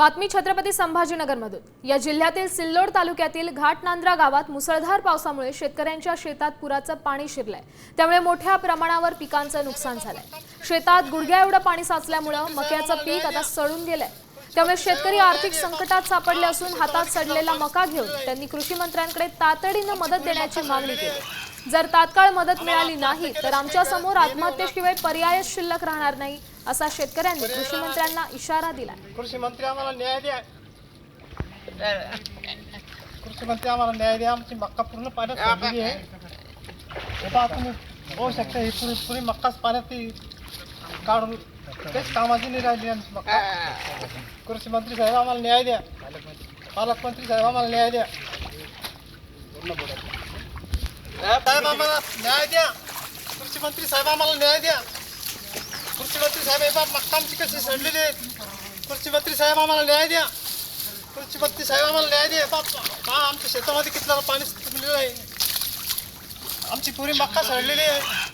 बातमी छत्रपती संभाजीनगरमधून. या जिल्ह्यातील सिल्लोड तालुक्यातील घाटनांद्रा गावात मुसळधार पावसामुळे शेतकऱ्यांच्या शेतात पुराचं पाणी शिरलंय. त्यामुळे मोठ्या प्रमाणावर पिकांचं नुकसान झालंय. शेतात गुडघ्या एवढं पाणी साचल्यामुळं मक्याचं पीक आता सडून गेलंय. त्यामुळे शेतकरी आर्थिक संकटात सापडले असून हातात सडलेला मका घेऊन त्यांनी कृषी मंत्र्यांकडे तातडीनं मदत देण्याची मागणी केली. जर तात्काळ मदत मिळाली नाही तर आमच्यासमोर आत्महत्येशिवाय पर्यायच शिल्लक राहणार नाही असा शेतकऱ्यांनी कृषी मंत्र्यांना इशारा दिला कृषी मंत्री आम्हाला न्याय द्या. कृषी मंत्री आम्हाला न्याय द्या. आमची मक्का पूर्ण पाण्यात सोडलेली आहे. तुम्ही होऊ शकता ही पुरी पुरी मक्काच पाण्यात ती काढून तेच कामाची नाही राहिली आमची मक्का. कृषी मंत्री साहेब आम्हाला न्याय द्या. पालकमंत्री साहेब आम्हाला न्याय द्या. साहेब आम्हाला न्याय द्या. कृषी मंत्री साहेब आम्हाला न्याय द्या. कृषी मंत्री साहेब हे पहा आमची कशी सोडलेली आहेत. कृषी मंत्री साहेब आम्हाला न्याय द्या. कृषी मंत्री साहेब आम्हाला न्याय द्या. बाप पहा आमच्या शेतामध्ये कितीला पाणी तुंबलेलं आहे. आमची पुरी मक्का सडलेली आहे.